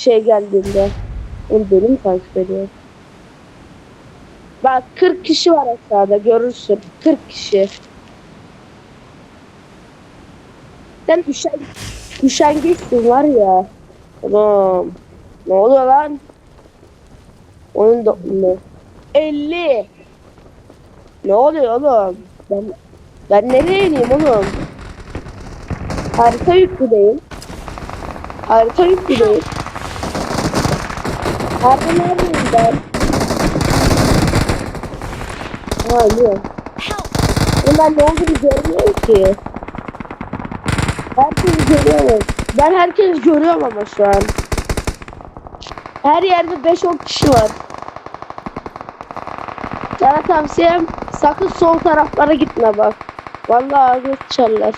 şey geldiğinde. Onu beni mi takip ediyor? Bak 40 kişi var aşağıda görürsün. 40 kişi. Sen üşen, üşengeçsin var ya. Tamam. Ne oluyor lan? Oyun da ne? 50. Ne oluyor oğlum? Ben, ben nereye ineyim oğlum? Harita yüklü değil. Harita yüklü Abi neredeyim ben? Ha yok. Bunlar ne olduğunu görmüyor ki. Herkes görüyor. Ben herkes görüyorum ama şu an. Her yerde 5-10 kişi var. Sana tavsiyem sakın sol taraflara gitme bak. Vallahi ağzını çarlar.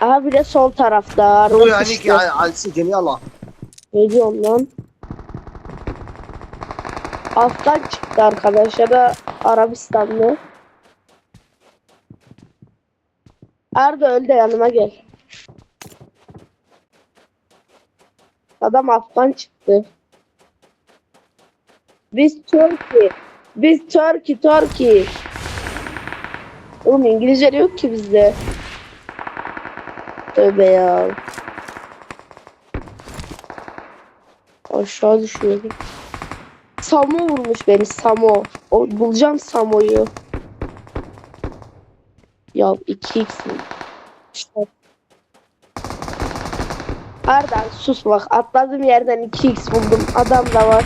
Aha bir de sol tarafta. Ruh yani ki alsi gemi Allah. Ne diyorum lan? Afgan çıktı arkadaşlar da Arabistanlı. Arda öl de yanıma gel. Adam Afgan çıktı. Biz Turkey. Biz Turkey, Turkey. Oğlum İngilizce yok ki bizde. Tövbe ya. Aşağı düşüyorum. Samo vurmuş beni Samo. O, bulacağım Samo'yu. Ya 2x mi? İşte. Arda sus bak atladığım yerden 2x buldum. Adam da var.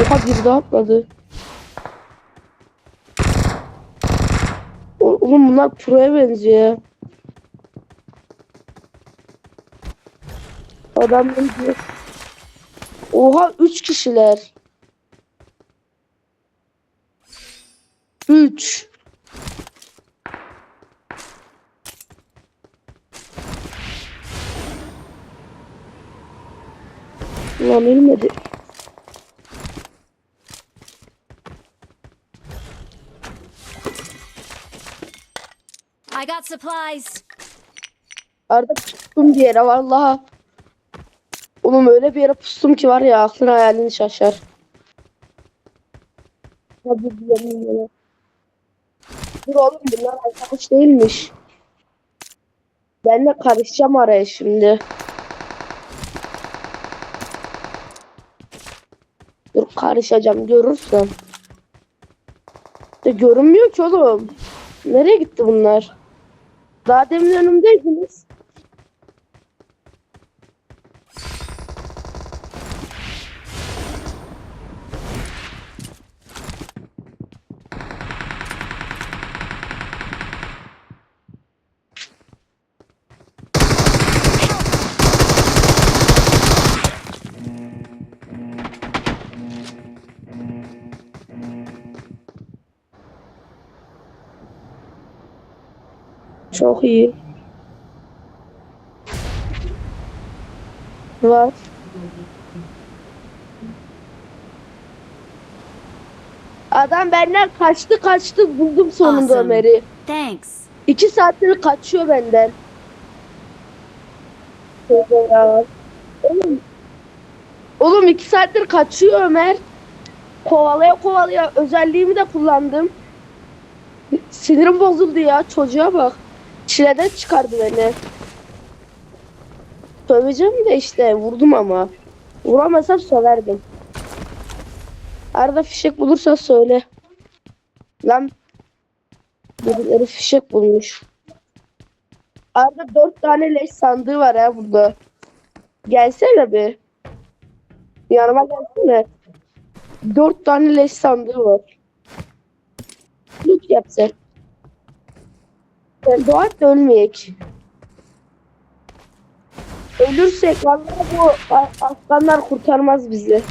Oha bir daha atladı. Oğlum bunlar pro'ya benziyor Adam diyor. Oha 3 kişiler. 3 Ulan ölmedi. I got supplies. Arada pustum bir yere vallahi. Oğlum öyle bir yere pustum ki var ya aklın hayalini şaşar. Hadi diyelim. Dur oğlum bunlar arkadaş değilmiş. Ben de karışacağım araya şimdi. Dur karışacağım görürsün. De görünmüyor ki oğlum. Nereye gitti bunlar? Daha demin önümdeydiniz. Çok iyi. Var. Adam benden kaçtı kaçtı buldum sonunda Awesome. Ömer'i. Thanks. İki saattir kaçıyor benden. Oğlum, oğlum iki saattir kaçıyor Ömer. Kovalaya kovalaya özelliğimi de kullandım. Sinirim bozuldu ya çocuğa bak. Çileden çıkardı beni. Söveceğim de işte vurdum ama. Vuramazsam söverdim. Arada fişek bulursan söyle. Lan birileri fişek bulmuş. Arada dört tane leş sandığı var ya burada. Gelsene bir. Yanıma gelsene. Dört tane leş sandığı var. Loot yap sen. Dua et de ölmeyek. Ölürsek vallahi bu aslanlar kurtarmaz bizi.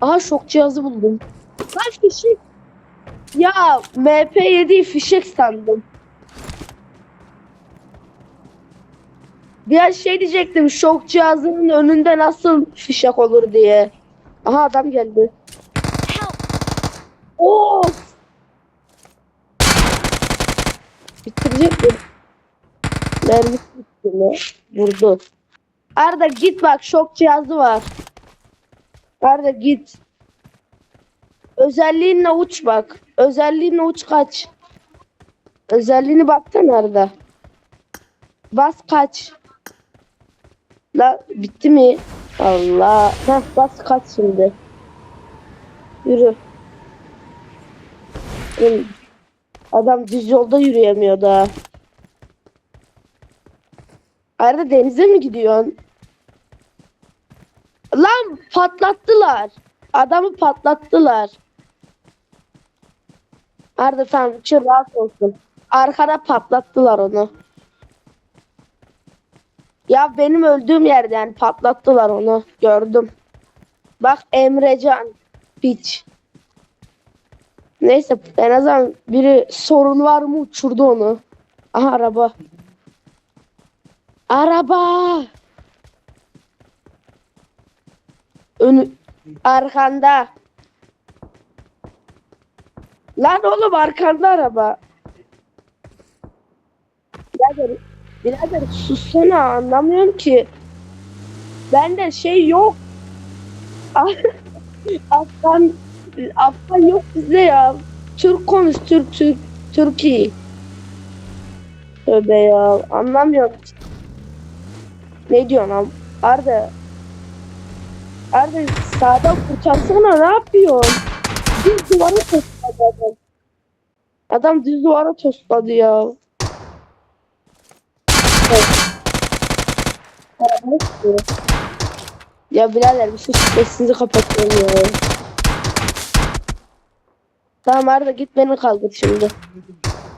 Aha şok cihazı buldum. Lan fişek. Ya MP7 fişek sandım. Bir an şey diyecektim şok cihazının önünde nasıl fişek olur diye. Aha adam geldi. Help! Of! Bitirecek beni. Servis sistemi vurdu. Arda git bak şok cihazı var. Arda git. Özelliğinle uç bak. Özelliğinle uç kaç. Özelliğini baksana Arda. Bas kaç. La bitti mi? Allah. Heh, bas kaç şimdi. Yürü. Oğlum, Adam düz yolda yürüyemiyor daha. Arada denize mi gidiyorsun? Lan patlattılar. Adamı patlattılar. Arda tamam için rahat olsun. Arkada patlattılar onu. Ya benim öldüğüm yerden patlattılar onu. Gördüm. Bak Emrecan. Piç. Neyse en azından biri sorun var mı uçurdu onu. Aha araba. Araba. Önü arkanda. Lan oğlum arkanda araba. Birader, birader sussana anlamıyorum ki. Bende şey yok. Afgan, Afgan yok bizde ya. Türk konuş, Türk, Türk, Türkiye. Tövbe ya, anlamıyorum. Ne diyorsun am? Arda. Arda sağdan kurtarsana ne yapıyorsun? Düz duvara tosladı adam. Adam düz duvara tosladı ya. Evet. Ya birader bir sus sesinizi kapatıyorum ya. Tamam Arda git beni kaldır şimdi.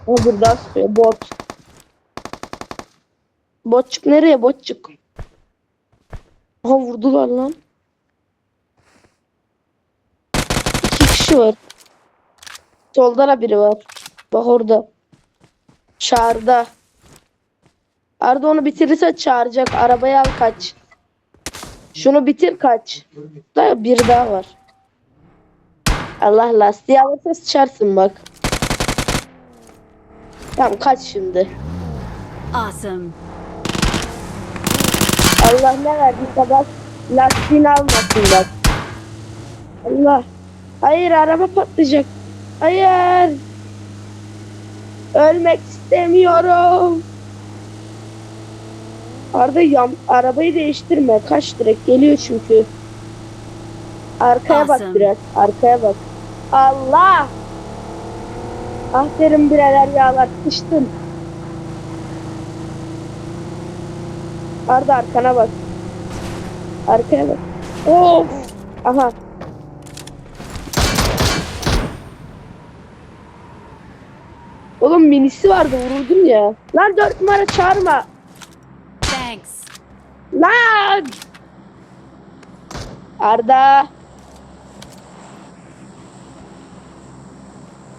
O burada asıyor bot. Botçuk nereye botçuk? Aha vurdular lan. İki kişi var. Solda da biri var. Bak orada. Çağırda. Arda onu bitirirse çağıracak. Arabayı al kaç. Şunu bitir kaç. Da bir daha var. Allah lastiği alırsa sıçarsın bak. Tamam kaç şimdi. Awesome. Allah ne verdiyse bak lastiğini almasın bak. Allah. Hayır araba patlayacak. Hayır. Ölmek istemiyorum. Arda yam arabayı değiştirme. Kaç direkt geliyor çünkü. Arkaya bak Awesome. biraz. Arkaya bak. Allah. Aferin bireler yağlar. Sıçtın. Arda arkana bak. Arkaya bak. Of. Aha. Oğlum minisi vardı vururdum ya. Lan dört numara çağırma. Thanks. Lan. Arda.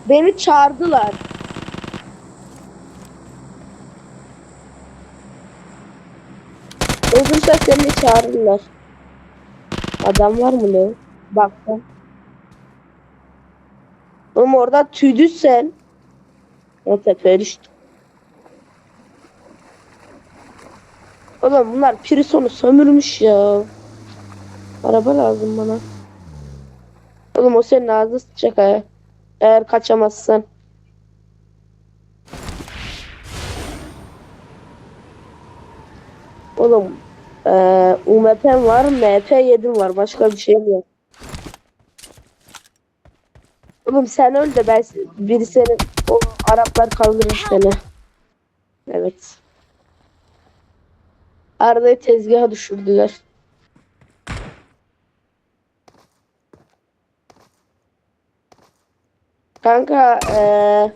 Beni çağırdılar. Öldürse seni çağırırlar. Adam var mı ne? Baktım. Oğlum orada tüydün sen. O tepeye düştü. Oğlum bunlar Prison'u sömürmüş ya. Araba lazım bana. Oğlum o senin ağzına sıçacak ha. Eğer kaçamazsan. Oğlum eee UMP'm var, MP7'm var. Başka bir şeyim yok. Oğlum sen öl de ben biri seni o Araplar kaldırır seni. Evet. Arda'yı tezgaha düşürdüler. Kanka eee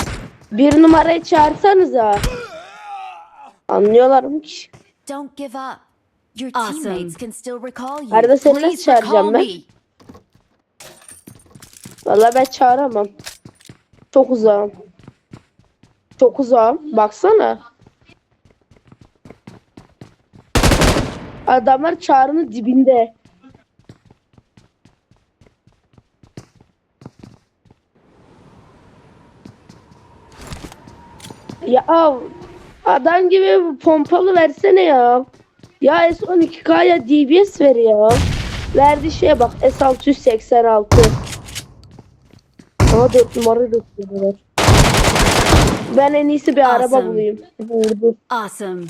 bir numarayı çağırsanıza. Anlıyorlar mı ki? Don't give up. Your teammates can still recall you. Arada seni nasıl çağıracağım ben? me. Vallahi ben çağıramam. Çok uzağım. Çok uzağım. Baksana. Adamlar çağrının dibinde. Ya Adam gibi pompalı versene ya. Ya S12K ya DBS ver ya. Verdiği şeye bak S686. Ama 4 numara gösteriyorlar. Ben en iyisi bir araba Awesome. bulayım. Vurdu. Awesome.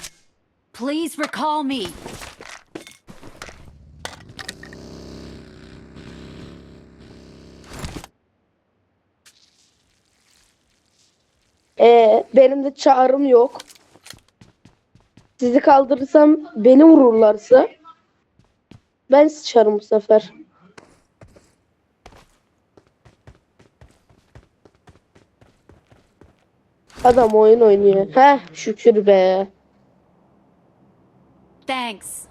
Please recall me. Ee, benim de çağrım yok. Sizi kaldırırsam beni vururlarsa ben sıçarım bu sefer. Adam oyun oynuyor. Heh şükür be. Thanks.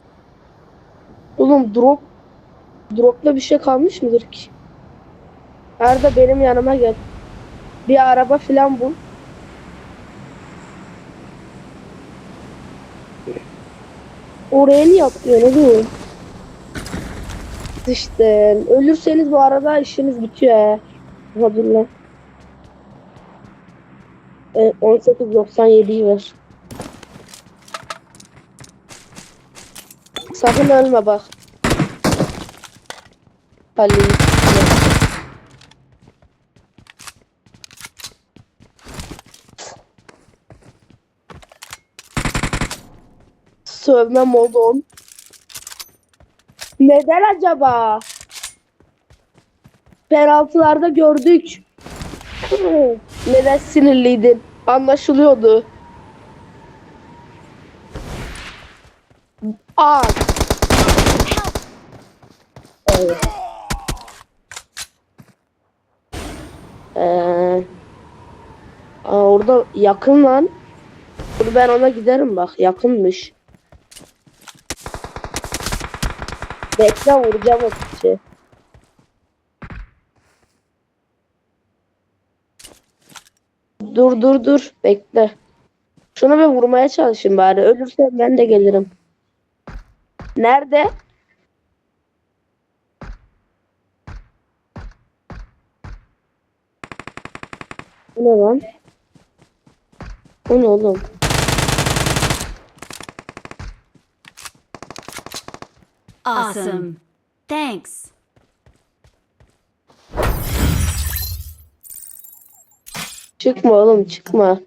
Oğlum drop dropla bir şey kalmış mıdır ki? Arda benim yanıma gel. Bir araba falan bul. Oraya niye atlıyorsun oğlum? İşte ölürseniz bu arada işiniz bitiyor he. Lan. E, 18.97'yi ver. Sakın ölme bak. Halil. Sövme modon. Neden acaba? Penaltılarda gördük. Neden sinirliydin? Anlaşılıyordu. Ee, aa, orada yakın lan. Dur ben ona giderim bak yakınmış. Bekle vuracağım o kişi. Dur dur dur bekle. Şunu bir vurmaya çalışayım bari. Ölürsem ben de gelirim. Nerede? Bu ne lan? Bu ne oğlum? Awesome. Thanks. Çıkma oğlum çıkma.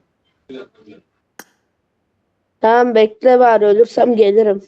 Tamam bekle bari ölürsem gelirim.